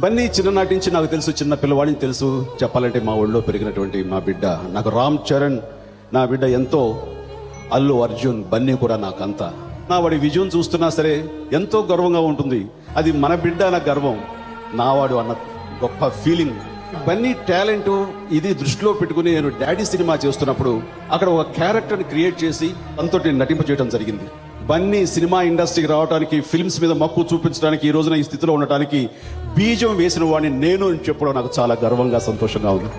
బన్నీ చిన్ననాటి నుంచి నాకు తెలుసు చిన్న పిల్లవాడిని తెలుసు. చెప్పాలంటే మా ఊళ్ళో పెరిగినటువంటి మా బిడ్డ నాకు రామ్ చరణ్ నా బిడ్డ ఎంతో అల్లు అర్జున్ బన్నీ కూడా నాకంతా. నా వాడి విజయం చూస్తున్నా సరే ఎంతో గర్వంగా ఉంటుంది. అది మన బిడ్డ అన్న గర్వం నావాడు అన్న గొప్ప ఫీలింగ్ బన్నీ టాలెంట్ ఇది దృష్టిలో పెట్టుకుని నేను డాడీ సినిమా చేస్తున్నప్పుడు అక్కడ ఒక క్యారెక్టర్ని క్రియేట్ చేసి తనతోటి నటింప చేయడం జరిగింది. బన్నీ సినిమా ఇండస్ట్రీకి రావడానికి ఫిల్మ్స్ మీద మక్కువ చూపించడానికి ఈ రోజున ఈ స్థితిలో ఉండటానికి బీజం వేసిన వాడిని నేను అని చెప్పడం నాకు చాలా గర్వంగా సంతోషంగా ఉంది.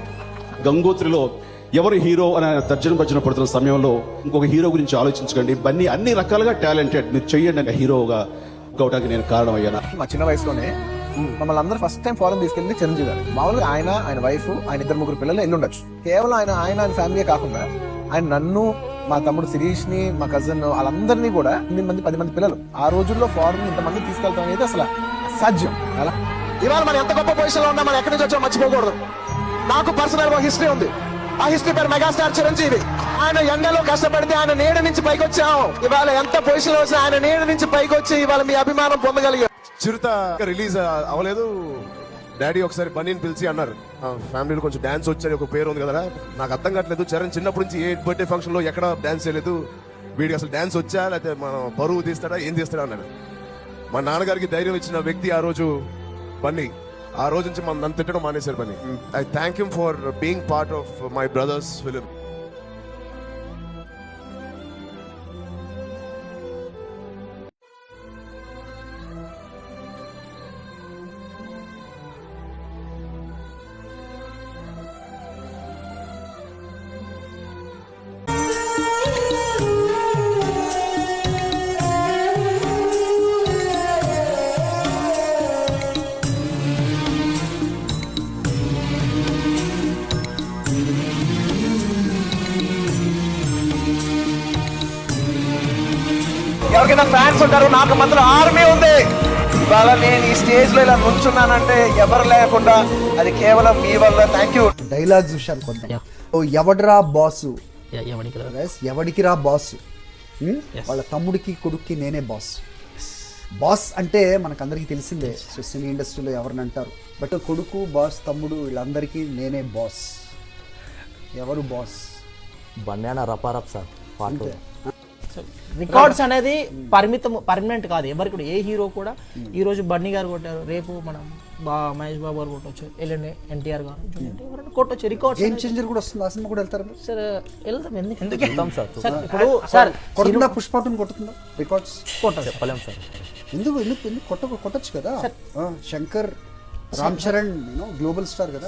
గంగోత్రిలో ఎవరు హీరో అని ఆయన తర్జన భర్జన పడుతున్న సమయంలో ఇంకొక హీరో గురించి ఆలోచించకండి. బన్నీ అన్ని రకాలుగా టాలెంటెడ్. మీరు చెయ్యండి అనే హీరోగా అవడానికి నేను కారణమయ్యాను? మా చిన్న వయసులోనే మమ్మల్ని అందరూ ఫస్ట్ టైం ఫారెన్ తీసుకెళ్ళి చిరంజీవి గారు. మామూలుగా ఆయన ఆయన వైఫ్ ఆయన ఇద్దరు ముగ్గురు పిల్లలు ఎల్లు ఉండొచ్చు? కేవలం ఆయన ఆయన ఆయన ఫ్యామిలీ కాకుండా ఆయన నన్ను మా తమ్ముడు శిరీష్ని మా కజిన్ వాళ్ళందరినీ కూడా ఎనిమిది మంది పది మంది పిల్లలు. ఆ రోజుల్లో ఫారెన్ ఇంతమంది తీసుకెళ్తాం అనేది అసలు అసాధ్యం. అలా ఇవాళ మనం ఎంత గొప్ప పొజిషన్లో ఉన్నా మనం ఎక్కడి నుంచి వచ్చామో మర్చిపోకూడదు. నాకు పర్సనల్గా హిస్టరీ ఉంది. ఆ హిస్టరీ పేరు మెగాస్టార్ చిరంజీవి. ఆయన ఎండలో కష్టపడితే ఆయన నీడ నుంచి పైకి వచ్చాం ఇవాళ ఎంత పొజిషన్లో వచ్చినా ఆయన నీడ నుంచి పైకి వచ్చి ఇవాళ మీ అభిమానం పొందగలిగాం. చిరుత రిలీజ్ అవ్వలేదు. డాడీ ఒకసారి బన్నీని పిలిచి అన్నారు. "ఆ, ఫ్యామిలీలో కొంచెం డాన్స్ వచ్చని ఒక పేరు ఉంది కదా నాకు అర్థం కావట్లేదు. చరణ్ చిన్నప్పటి నుంచి ఏ బర్త్డే ఫంక్షన్లో ఎక్కడ డాన్స్ చేయలేదు. వీడికి అసలు డాన్స్ వచ్చా లేకపోతే మనం పరువు తీస్తాడా ఏం తీస్తాడా అన్నాడు. మా నాన్నగారికి ధైర్యం ఇచ్చిన వ్యక్తి ఆ రోజు బన్నీ. ఆ రోజు నుంచి మనం నన్ను తిట్టడం మానేశారు Bunny. I thank you for being part of my brothers film ఎవరికైనా ఫ్యాన్స్ ఉంటారు. నాకు మాత్రం ఆర్మీ ఉంది. ఇవాళ నేను ఈ స్టేజ్లో ఇలా నుంచున్నానంటే ఎవరు లేకుండా అది కేవలం మీ వల్ల. థ్యాంక్ యూ డైలాగ్స్ విషయానికి వద్దాం ఓ ఎవడరా బాసు? ఎవడికి రా? బాస్? వాళ్ళ తమ్ముడికి కొడుక్కి నేనే బాస్. బాస్ అంటే మనకందరికీ తెలిసిందే. సో సినీ ఇండస్ట్రీలో ఎవరిని అంటారు? బట్ కొడుకు బాస్ తమ్ముడు వీళ్ళందరికీ నేనే బాస్. ఎవరు బాస్? బండి రపారప్ సార్ అంతే. రికార్డ్స్ అనేది పరిమితం పర్మనెంట్ కాదు. ఎవరికి కూడా ఏ హీరో కూడా ఈ రోజు బన్నీ గారు కొట్టారు రేపు మనం బా మహేష్ బాబు గారు కొట్టొచ్చు ఎల్లుండి ఎన్టీఆర్ గారు జూనియర్ ఎవరైనా కొట్టొచ్చు రికార్డ్స్ గేమ్ చేంజర్ కూడా వస్తుంది? ఆ సినిమా కూడా వెళ్తారు? సార్ వెళ్తాం ఎందుకు? ఎందుకు వెళ్తాం సార్? సార్ ఇప్పుడు సార్ కొడుతుందా పుష్పటం కొడుతుందా రికార్డ్స్? చెప్పలేం సార్. ఎందుకు ఎందుకు ఎందుకు కొట్ట కొట్టచ్చు కదా? ఆ, శంకర్ రామ్ చరణ్ గ్లోబల్ స్టార్ కదా?